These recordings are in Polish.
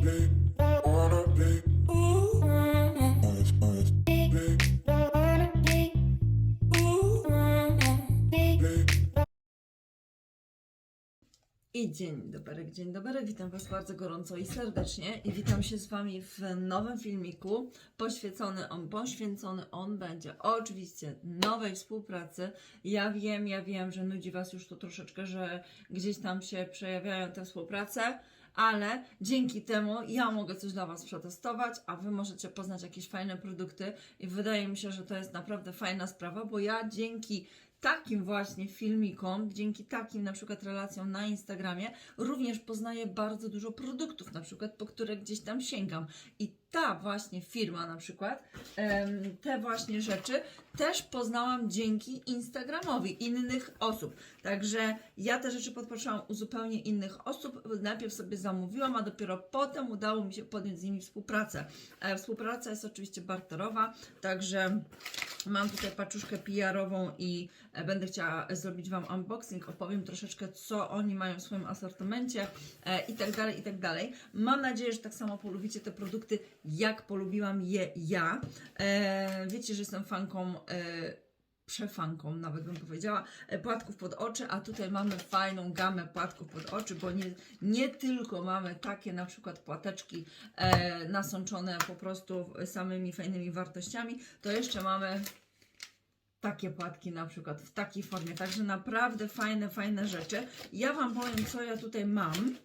I dzień dobry, dzień dobry, witam Was bardzo gorąco i serdecznie. I witam się z Wami w nowym filmiku. Poświęcony on, poświęcony on będzie oczywiście nowej współpracy. Ja wiem, ja wiem, że nudzi Was już to troszeczkę, że gdzieś tam się przejawiają te współprace, ale dzięki temu ja mogę coś dla Was przetestować, a Wy możecie poznać jakieś fajne produkty i wydaje mi się, że to jest naprawdę fajna sprawa, bo ja dzięki takim właśnie filmikom, dzięki takim na przykład relacjom na Instagramie, również poznaję bardzo dużo produktów, na przykład po które gdzieś tam sięgam. I ta właśnie firma na przykład, te właśnie rzeczy też poznałam dzięki Instagramowi innych osób. Także ja te rzeczy podpatrzyłam u zupełnie innych osób. Najpierw sobie zamówiłam, a dopiero potem udało mi się podjąć z nimi współpracę. E, współpraca jest oczywiście barterowa, także mam tutaj paczuszkę PR-ową i e, będę chciała zrobić Wam unboxing, opowiem troszeczkę, co oni mają w swoim asortymencie e, i tak dalej, i tak dalej. Mam nadzieję, że tak samo polubicie te produkty, jak polubiłam je ja. E, wiecie, że jestem fanką e, przefanką, nawet bym powiedziała, e, płatków pod oczy, a tutaj mamy fajną gamę płatków pod oczy, bo nie, nie tylko mamy takie na przykład płateczki e, nasączone po prostu samymi fajnymi wartościami, to jeszcze mamy takie płatki na przykład w takiej formie, także naprawdę fajne, fajne rzeczy. Ja Wam powiem, co ja tutaj mam.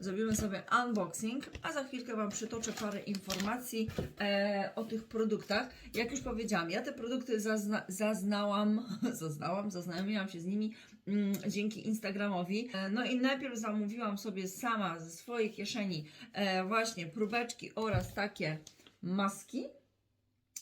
Zrobimy sobie unboxing, a za chwilkę Wam przytoczę parę informacji e, o tych produktach. Jak już powiedziałam, ja te produkty zazna, zaznałam, zaznałam, zaznajomiłam się z nimi mm, dzięki Instagramowi. E, no i najpierw zamówiłam sobie sama ze swojej kieszeni e, właśnie próbeczki oraz takie maski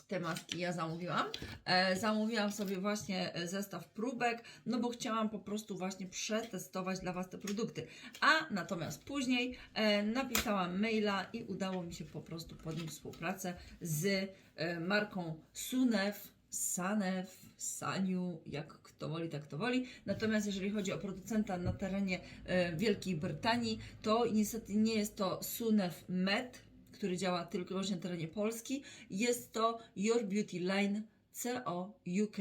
te maski ja zamówiłam. E, zamówiłam sobie właśnie e, zestaw próbek, no bo chciałam po prostu właśnie przetestować dla Was te produkty. A natomiast później e, napisałam maila i udało mi się po prostu podjąć współpracę z e, marką Sunew. Sanew, Saniu, jak kto woli, tak to woli. Natomiast jeżeli chodzi o producenta na terenie e, Wielkiej Brytanii, to niestety nie jest to Sunew Med, który działa tylko wyłącznie na terenie Polski. Jest to Your Beauty Line CO UK.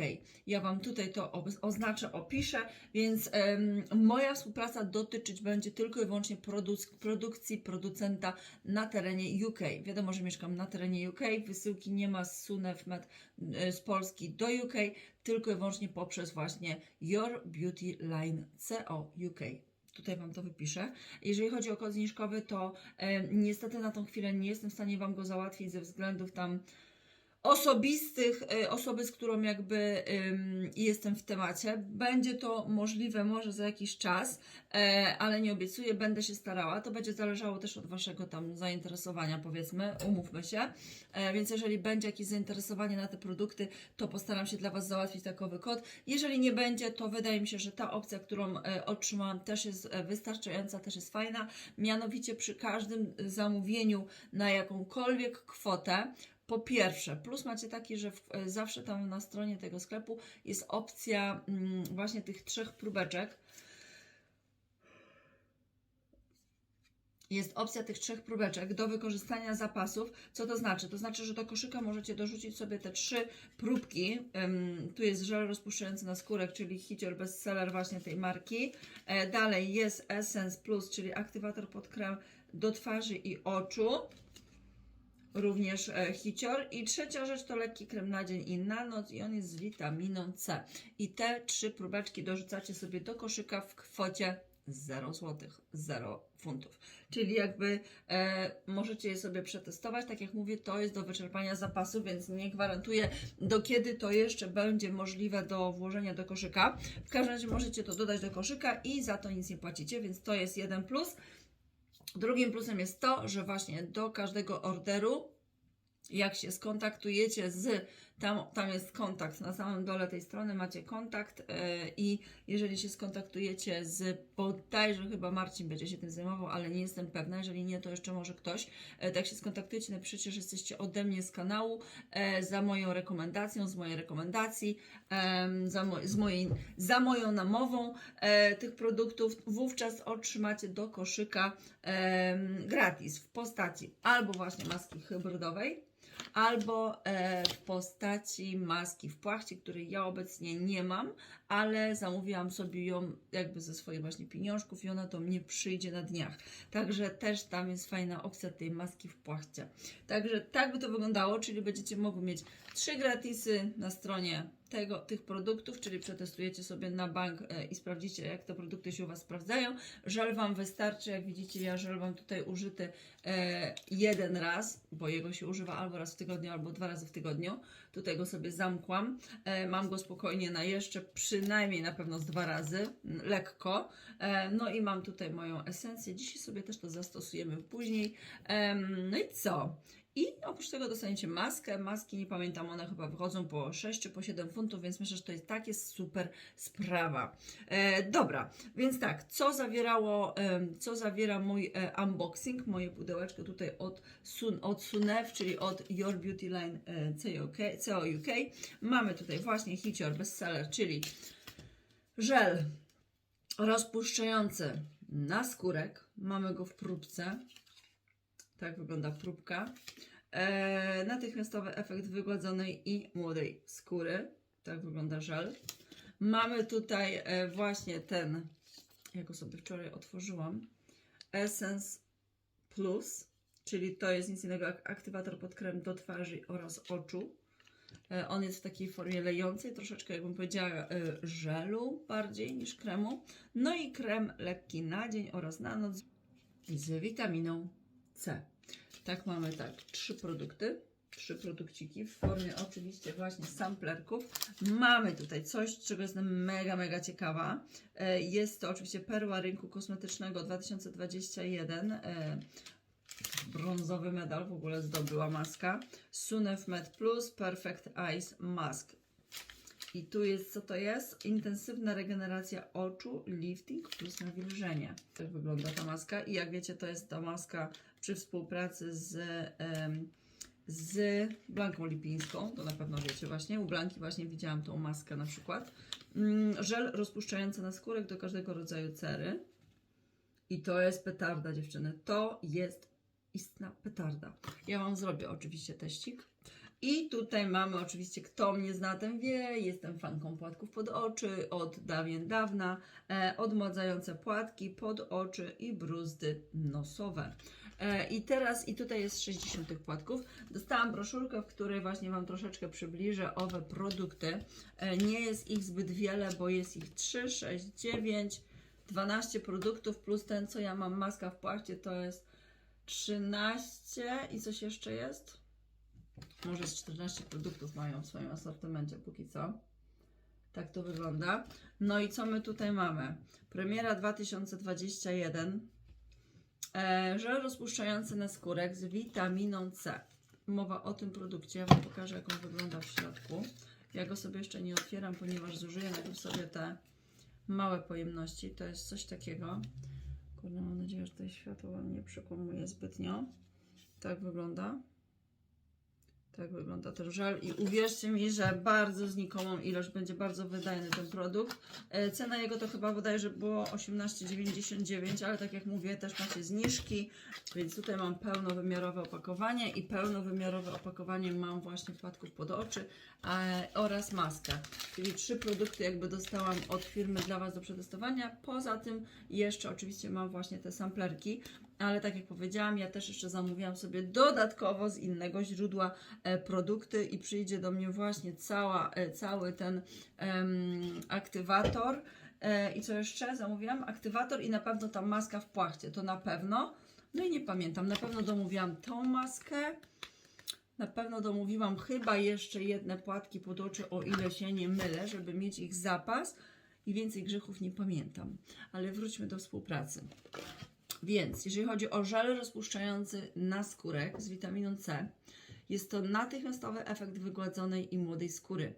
Ja Wam tutaj to oznaczę, opiszę, więc em, moja współpraca dotyczyć będzie tylko i wyłącznie produk- produkcji producenta na terenie UK. Wiadomo, że mieszkam na terenie UK, wysyłki nie ma z Sunew Med e, z Polski do UK, tylko i wyłącznie poprzez właśnie Your Beauty Line CO UK. Tutaj Wam to wypiszę. Jeżeli chodzi o kod zniżkowy, to e, niestety na tą chwilę nie jestem w stanie Wam go załatwić ze względów tam osobistych, e, osoby, z którą jakby jestem w temacie. Będzie to możliwe może za jakiś czas, e, ale nie obiecuję, będę się starała. To będzie zależało też od Waszego tam zainteresowania, powiedzmy, umówmy się. E, więc jeżeli będzie jakieś zainteresowanie na te produkty, to postaram się dla Was załatwić takowy kod. Jeżeli nie będzie, to wydaje mi się, że ta opcja, którą e, otrzymałam, też jest wystarczająca, też jest fajna. Mianowicie przy każdym zamówieniu na jakąkolwiek kwotę, po pierwsze, plus macie taki, że w, e, zawsze tam na stronie tego sklepu jest opcja mm, właśnie tych trzech próbeczek. Jest opcja tych trzech próbeczek do wykorzystania zapasów. Co to znaczy? To znaczy, że do koszyka możecie dorzucić sobie te trzy próbki. Ym, tu jest żel rozpuszczający na skórek, czyli hicior bestseller właśnie tej marki. E, dalej jest Essence Plus, czyli aktywator pod krem do twarzy i oczu również e, hicior. I trzecia rzecz to lekki krem na dzień i na noc i on jest z witaminą C. I te trzy próbeczki dorzucacie sobie do koszyka w kwocie 0 zł, 0 funtów. Czyli jakby e, możecie je sobie przetestować. Tak jak mówię, to jest do wyczerpania zapasu, więc nie gwarantuję do kiedy to jeszcze będzie możliwe do włożenia do koszyka. W każdym razie możecie to dodać do koszyka i za to nic nie płacicie, więc to jest jeden plus. Drugim plusem jest to, że właśnie do każdego orderu, jak się skontaktujecie z Tam, tam jest kontakt. Na samym dole tej strony macie kontakt e, i jeżeli się skontaktujecie z bodajże chyba Marcin będzie się tym zajmował, ale nie jestem pewna. Jeżeli nie, to jeszcze może ktoś. E, tak się skontaktujecie, napiszecie, że jesteście ode mnie z kanału, e, za moją rekomendacją, z mojej rekomendacji, za, z mojej, za moją namową tych produktów. Wówczas otrzymacie do koszyka gratis w postaci albo właśnie maski hybrydowej, albo e, w postaci maski w płachcie, której ja obecnie nie mam, ale zamówiłam sobie ją jakby ze swoich właśnie pieniążków i ona do mnie przyjdzie na dniach. Także też tam jest fajna opcja tej maski w płachcie. Także tak by to wyglądało, czyli będziecie mogli mieć trzy gratisy na stronie tego, tych produktów, czyli przetestujecie sobie na bank e, i sprawdzicie, jak te produkty się u Was sprawdzają. Żel Wam wystarczy, jak widzicie, ja żel mam tutaj użyty e, jeden raz, bo jego się używa albo raz w tygodniu, albo dwa razy w tygodniu. Tutaj go sobie zamkłam. E, mam go spokojnie na jeszcze przynajmniej na pewno z dwa razy, lekko. No i mam tutaj moją esencję. Dzisiaj sobie też to zastosujemy później. No i co? I oprócz tego dostaniecie maskę. Maski, nie pamiętam, one chyba wychodzą po 6 czy po 7 funtów, więc myślę, że to jest takie super sprawa. E, dobra, więc tak, co zawierało, em, co zawiera mój e, unboxing, moje pudełeczko tutaj od, Sun, od Sunev, czyli od Your Beauty Line e, COK, CO UK. Mamy tutaj właśnie hicior bestseller, czyli żel rozpuszczający naskórek. Mamy go w próbce. Tak wygląda próbka. E, natychmiastowy efekt wygładzonej i młodej skóry. Tak wygląda żel. Mamy tutaj e, właśnie ten, ja go sobie wczoraj otworzyłam, Essence Plus, czyli to jest nic innego jak aktywator pod krem do twarzy oraz oczu. E, On jest w takiej formie lejącej, troszeczkę jakbym powiedziała e, żelu bardziej niż kremu. No i krem lekki na dzień oraz na noc z witaminą C. Tak mamy tak, trzy produkty, trzy produkciki w formie oczywiście właśnie samplerków. Mamy tutaj coś, czego jestem mega, mega ciekawa. E, Jest to oczywiście perła rynku kosmetycznego 2021. E, Brązowy medal w ogóle zdobyła maska. Sunef Med Plus Perfect Eyes Mask. I tu jest, co to jest? Intensywna regeneracja oczu, lifting plus nawilżenie. Tak wygląda ta maska. I jak wiecie, to jest ta maska przy współpracy z, z Blanką Lipińską. To na pewno wiecie właśnie. U Blanki właśnie widziałam tą maskę na przykład. Mm, żel rozpuszczający na skórek do każdego rodzaju cery. I to jest petarda, dziewczyny. To jest istna petarda. Ja Wam zrobię oczywiście teścik. I tutaj mamy oczywiście, kto mnie zna, ten wie, jestem fanką płatków pod oczy od dawien dawna, e, odmładzające płatki pod oczy i bruzdy nosowe. E, I teraz, i tutaj jest 60 tych płatków. Dostałam broszurkę, w której właśnie Wam troszeczkę przybliżę owe produkty. E, nie jest ich zbyt wiele, bo jest ich 3, 6, 9, 12 produktów, plus ten, co ja mam, maska w płachcie, to jest 13 i coś jeszcze jest? Może z 14 produktów mają w swoim asortymencie póki co. Tak to wygląda. No i co my tutaj mamy? Premiera 2021. E, żel rozpuszczający na skórek z witaminą C. Mowa o tym produkcie. Ja Wam pokażę, jak on wygląda w środku. Ja go sobie jeszcze nie otwieram, ponieważ zużyję najpierw sobie te małe pojemności. To jest coś takiego. Kurde, mam nadzieję, że tutaj światło Wam nie przekłamuje zbytnio. Tak wygląda. Tak wygląda ten żel i uwierzcie mi, że bardzo znikomą ilość będzie bardzo wydajny ten produkt. E, Cena jego to chyba bodajże było 18,99, ale tak jak mówię, też macie zniżki, więc tutaj mam pełnowymiarowe opakowanie i pełnowymiarowe opakowanie mam właśnie płatków pod oczy oraz maskę. Czyli trzy produkty jakby dostałam od firmy dla Was do przetestowania. Poza tym jeszcze oczywiście mam właśnie te samplerki, ale tak jak powiedziałam, ja też jeszcze zamówiłam sobie dodatkowo z innego źródła e, produkty i przyjdzie do mnie właśnie cała, e, cały ten em, aktywator. E, I co jeszcze zamówiłam? Aktywator i na pewno ta maska w płachcie, to na pewno. No i nie pamiętam, na pewno domówiłam tą maskę. Na pewno domówiłam chyba jeszcze jedne płatki pod oczy, o ile się nie mylę, żeby mieć ich zapas. I więcej grzechów nie pamiętam. Ale wróćmy do współpracy. Więc jeżeli chodzi o żel rozpuszczający naskórek z witaminą C, Jest to natychmiastowy efekt wygładzonej i młodej skóry.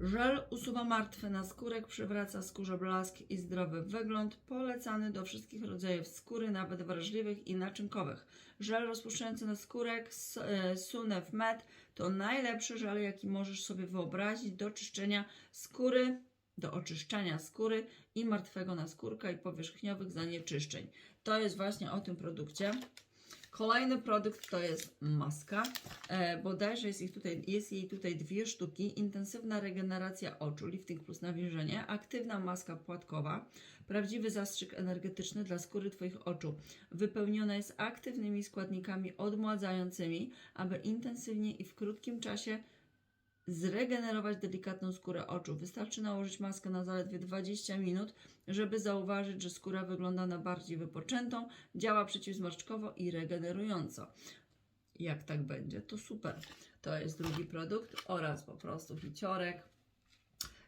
Żel usuwa martwy naskórek, przywraca skórze blask i zdrowy wygląd, polecany do wszystkich rodzajów skóry, nawet wrażliwych i naczynkowych. Żel rozpuszczający naskórek e, Sunef Med to najlepszy żel, jaki możesz sobie wyobrazić do czyszczenia skóry, do oczyszczania skóry i martwego naskórka i powierzchniowych zanieczyszczeń. To jest właśnie o tym produkcie. Kolejny produkt to jest maska. E, bodajże jest, ich tutaj, jest jej tutaj dwie sztuki. Intensywna regeneracja oczu, lifting plus nawilżenie, aktywna maska płatkowa, prawdziwy zastrzyk energetyczny dla skóry Twoich oczu. Wypełniona jest aktywnymi składnikami odmładzającymi, aby intensywnie i w krótkim czasie zregenerować delikatną skórę oczu. Wystarczy nałożyć maskę na zaledwie 20 minut, żeby zauważyć, że skóra wygląda na bardziej wypoczętą, działa przeciwzmarszczkowo i regenerująco. Jak tak będzie, to super. To jest drugi produkt oraz po prostu hiciorek.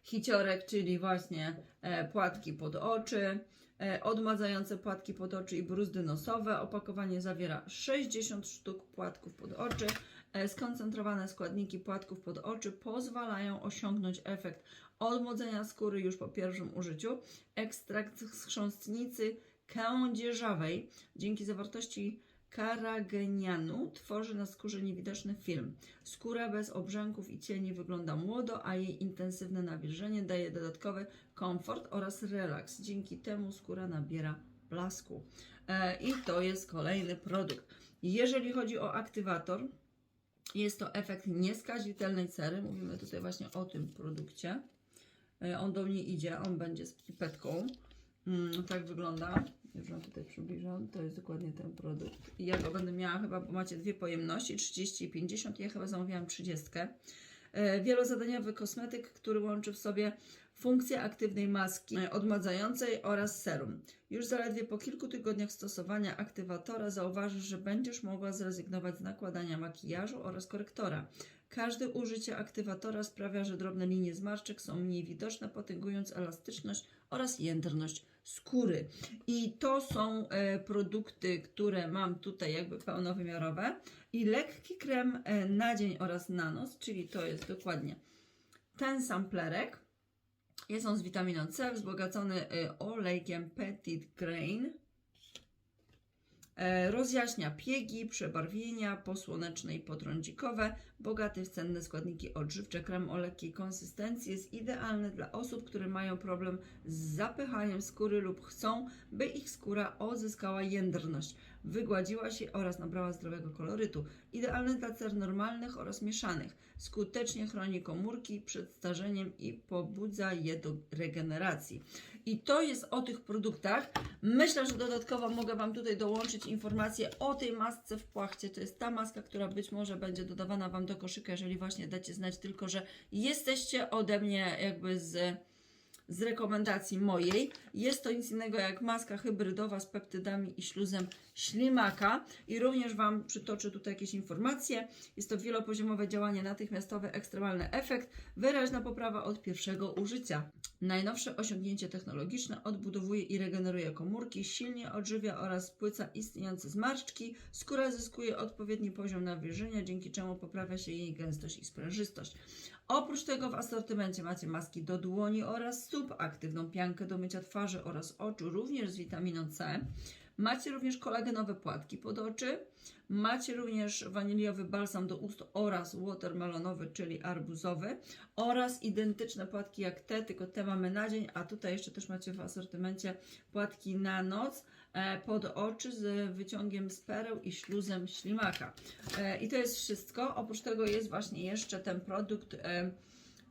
Hiciorek, czyli właśnie e, płatki pod oczy, e, odmadzające płatki pod oczy i bruzdy nosowe. Opakowanie zawiera 60 sztuk płatków pod oczy. E, Skoncentrowane składniki płatków pod oczy pozwalają osiągnąć efekt odmłodzenia skóry już po pierwszym użyciu. Ekstrakt z chrząstnicy kędzierzawej dzięki zawartości karagenianu tworzy na skórze niewidoczny film. Skóra bez obrzęków i cieni wygląda młodo, a jej intensywne nawilżenie daje dodatkowy komfort oraz relaks. Dzięki temu skóra nabiera blasku. E, I to jest kolejny produkt. Jeżeli chodzi o aktywator, jest to efekt nieskazitelnej cery. Mówimy tutaj właśnie o tym produkcie. E, On do mnie idzie, on będzie z pipetką. Mm, tak wygląda. Już Wam tutaj przybliżam. To jest dokładnie ten produkt. Ja go będę miała chyba, bo macie dwie pojemności, 30 i 50. Ja chyba zamówiłam 30. E, Wielozadaniowy kosmetyk, który łączy w sobie funkcję aktywnej maski odmładzającej oraz serum. Już zaledwie po kilku tygodniach stosowania aktywatora zauważysz, że będziesz mogła zrezygnować z nakładania makijażu oraz korektora. Każde użycie aktywatora sprawia, że drobne linie zmarszczek są mniej widoczne, potęgując elastyczność oraz jędrność skóry. I to są e, produkty, które mam tutaj jakby pełnowymiarowe. I lekki krem e, na dzień oraz na noc, czyli to jest dokładnie ten samplerek. Jest on z witaminą C, wzbogacony e, olejkiem Petit Grain. E, Rozjaśnia piegi, przebarwienia posłoneczne i potrądzikowe, bogaty w cenne składniki odżywcze. Krem o lekkiej konsystencji jest idealny dla osób, które mają problem z zapychaniem skóry lub chcą, by ich skóra odzyskała jędrność, wygładziła się oraz nabrała zdrowego kolorytu. Idealny dla cer normalnych oraz mieszanych. Skutecznie chroni komórki przed starzeniem i pobudza je do regeneracji. I to jest o tych produktach. Myślę, że dodatkowo mogę Wam tutaj dołączyć informację o tej masce w płachcie. To jest ta maska, która być może będzie dodawana Wam do koszyka, jeżeli właśnie dacie znać tylko, że jesteście ode mnie jakby z, z rekomendacji mojej. Jest to nic innego jak maska hybrydowa z peptydami i śluzem ślimaka. I również Wam przytoczę tutaj jakieś informacje. Jest to wielopoziomowe działanie, natychmiastowy, ekstremalny efekt, wyraźna poprawa od pierwszego użycia. Najnowsze osiągnięcie technologiczne odbudowuje i regeneruje komórki, silnie odżywia oraz spłyca istniejące zmarszczki. Skóra zyskuje odpowiedni poziom nawilżenia, dzięki czemu poprawia się jej gęstość i sprężystość. Oprócz tego w asortymencie macie maski do dłoni oraz stóp, aktywną piankę do mycia twarzy oraz oczu, również z witaminą C. Macie również kolagenowe płatki pod oczy. Macie również waniliowy balsam do ust oraz watermelonowy, czyli arbuzowy. Oraz identyczne płatki jak te, tylko te mamy na dzień, a tutaj jeszcze też macie w asortymencie płatki na noc pod oczy z wyciągiem z pereł i śluzem ślimaka. E, I to jest wszystko. Oprócz tego jest właśnie jeszcze ten produkt e,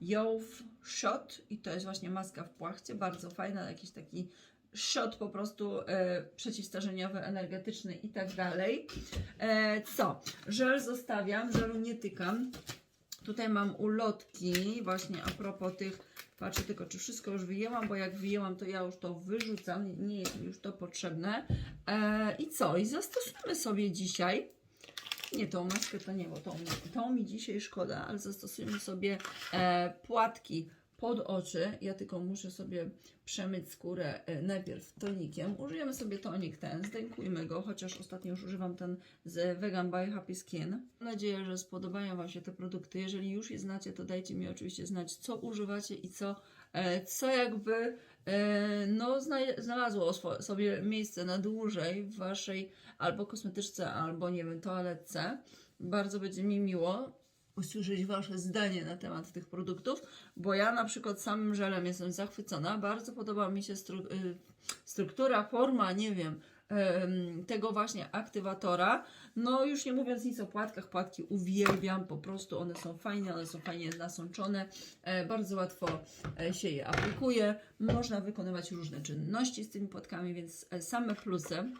Youth Shot i to jest właśnie maska w płachcie, bardzo fajna, jakiś taki shot po prostu e, przeciwstarzeniowy, energetyczny i tak dalej. E, co? Żel zostawiam, żelu nie tykam. Tutaj mam ulotki, właśnie a propos tych, patrzę tylko czy wszystko już wyjęłam, bo jak wyjęłam to ja już to wyrzucam, nie- jest mi już to potrzebne. E, I co? I zastosujemy sobie dzisiaj, nie tą maskę to nie, bo tą, tą mi dzisiaj szkoda, ale zastosujemy sobie e, płatki pod oczy. Ja tylko muszę sobie przemyć skórę e, najpierw tonikiem. Użyjemy sobie tonik ten, zdejmujmy go, chociaż ostatnio już używam ten z Vegan by Happy Skin. Mam nadzieję, że spodobają Wam się te produkty. Jeżeli już je znacie, to dajcie mi oczywiście znać, co używacie i co, e, co jakby e, no, zna- znalazło sobie miejsce na dłużej w Waszej albo kosmetyczce, albo nie wiem, toaletce. Bardzo będzie mi miło usłyszeć Wasze zdanie na temat tych produktów, bo ja na przykład samym żelem jestem zachwycona. Bardzo podoba mi się stru- y, struktura, forma, nie wiem, em, tego właśnie aktywatora. No już nie mówiąc nic o płatkach, płatki uwielbiam, po prostu one są fajne, one są fajnie nasączone, e, bardzo łatwo e, się je aplikuje, można wykonywać różne czynności z tymi płatkami, więc e, same plusy.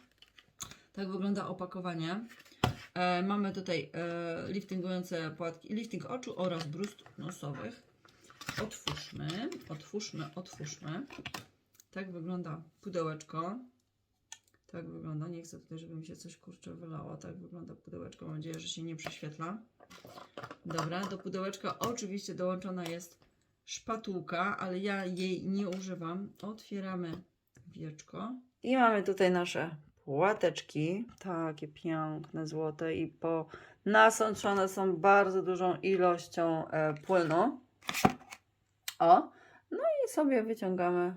Tak wygląda opakowanie. E, mamy tutaj e, liftingujące płatki, lifting oczu oraz brust nosowych. Otwórzmy, otwórzmy, otwórzmy. Tak wygląda pudełeczko. Tak wygląda. Nie chcę tutaj, żeby mi się coś kurczę wylało. Tak wygląda pudełeczko. Mam nadzieję, że się nie prześwietla. Dobra, do pudełeczka oczywiście dołączona jest szpatułka, ale ja jej nie używam. Otwieramy wieczko. I mamy tutaj nasze płateczki. Takie piękne, złote i po nasączone są bardzo dużą ilością e, płynu. O, no i sobie wyciągamy.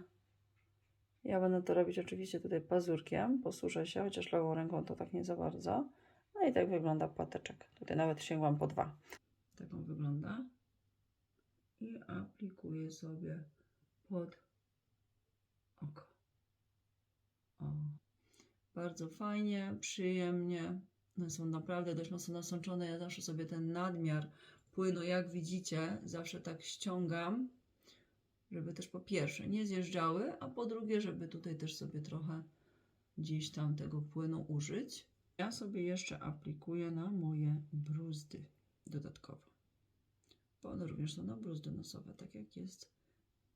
Ja będę to robić oczywiście tutaj pazurkiem, posłużę się, chociaż lewą ręką to tak nie za bardzo. No i tak wygląda płateczek. Tutaj nawet sięgłam po dwa. Taką wygląda. I aplikuję sobie pod oko. O. Bardzo fajnie, przyjemnie. One są naprawdę dość mocno nasączone. Ja zawsze sobie ten nadmiar płynu, jak widzicie, zawsze tak ściągam, żeby też po pierwsze nie zjeżdżały, a po drugie, żeby tutaj też sobie trochę gdzieś tam tego płynu użyć. Ja sobie jeszcze aplikuję na moje bruzdy dodatkowo. Bo one również są na bruzdy nosowe, tak jak jest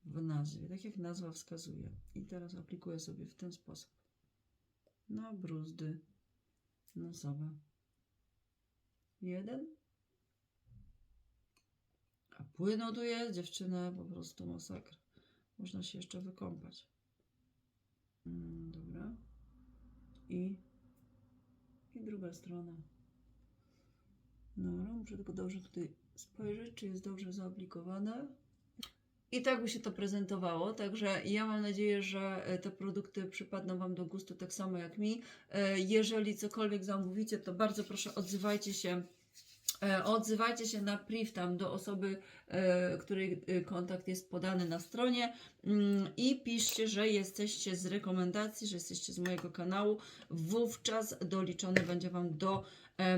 w nazwie, tak jak nazwa wskazuje. I teraz aplikuję sobie w ten sposób na bruzdy nosowe. Jeden. A płynu tu jest, dziewczyny, po prostu masakra. Można się jeszcze wykąpać. Mm, dobra. I, I druga strona. Dobra, muszę tylko dobrze tutaj spojrzeć, czy jest dobrze zaaplikowane. I tak by się to prezentowało, także ja mam nadzieję, że e, te produkty przypadną Wam do gustu tak samo jak mi. E, Jeżeli cokolwiek zamówicie, to bardzo proszę odzywajcie się. e, Odzywajcie się na priv tam do osoby, której kontakt jest podany na stronie mm, i piszcie, że jesteście z rekomendacji, że jesteście z mojego kanału. Wówczas doliczony będzie Wam do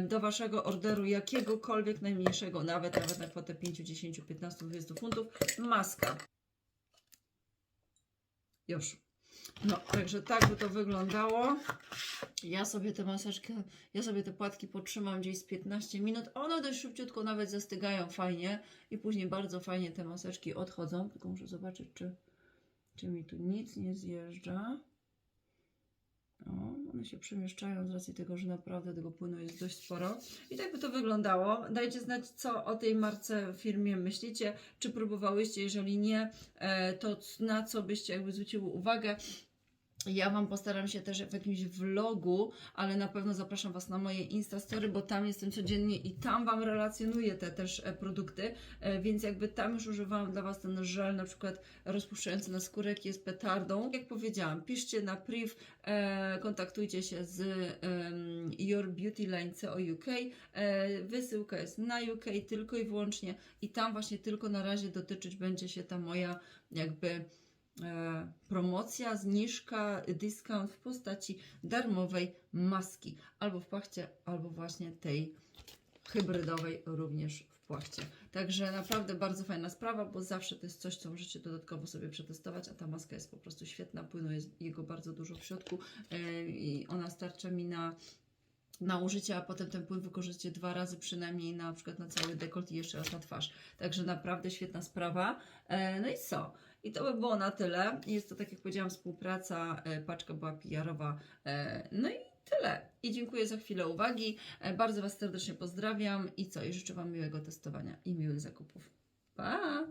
do waszego orderu jakiegokolwiek najmniejszego, nawet nawet na kwotę 5, 10, 15, 20 funtów, maska. Już. No, także tak by to wyglądało. Ja sobie tę maseczkę, ja sobie te płatki potrzymam gdzieś z 15 minut. One dość szybciutko nawet zastygają fajnie i później bardzo fajnie te maseczki odchodzą. Tylko muszę zobaczyć, czy, czy mi tu nic nie zjeżdża. O, one się przemieszczają z racji tego, że naprawdę tego płynu jest dość sporo. I tak by to wyglądało. Dajcie znać, co o tej marce, firmie myślicie. Czy próbowałyście? Jeżeli nie, e, to na co byście jakby zwróciły uwagę. Ja Wam postaram się też w jakimś vlogu, ale na pewno zapraszam Was na moje Instastory, bo tam jestem codziennie i tam Wam relacjonuję te też e, produkty, e, więc jakby tam już używałam dla Was ten żel na przykład rozpuszczający na skórę, jaki jest petardą. Jak powiedziałam, piszcie na priv, e, kontaktujcie się z Your Beauty Line CO UK. Wysyłka jest na UK tylko i wyłącznie i tam właśnie tylko na razie dotyczyć będzie się ta moja jakby promocja, zniżka, dyskount w postaci darmowej maski albo w płachcie, albo właśnie tej hybrydowej również w płachcie. Także naprawdę bardzo fajna sprawa, bo zawsze to jest coś, co możecie dodatkowo sobie przetestować, a ta maska jest po prostu świetna, płynu jest jego bardzo dużo w środku e, i ona starcza mi na na użycie, a potem ten płyn wykorzystacie dwa razy przynajmniej na przykład na cały dekolt i jeszcze raz na twarz. Także naprawdę świetna sprawa. E, no i co? I to by było na tyle. Jest to, tak jak powiedziałam, współpraca, e, paczka była PR-owa. E, no i tyle. I dziękuję za chwilę uwagi. E, bardzo Was serdecznie pozdrawiam i co? I życzę Wam miłego testowania i miłych zakupów. Pa!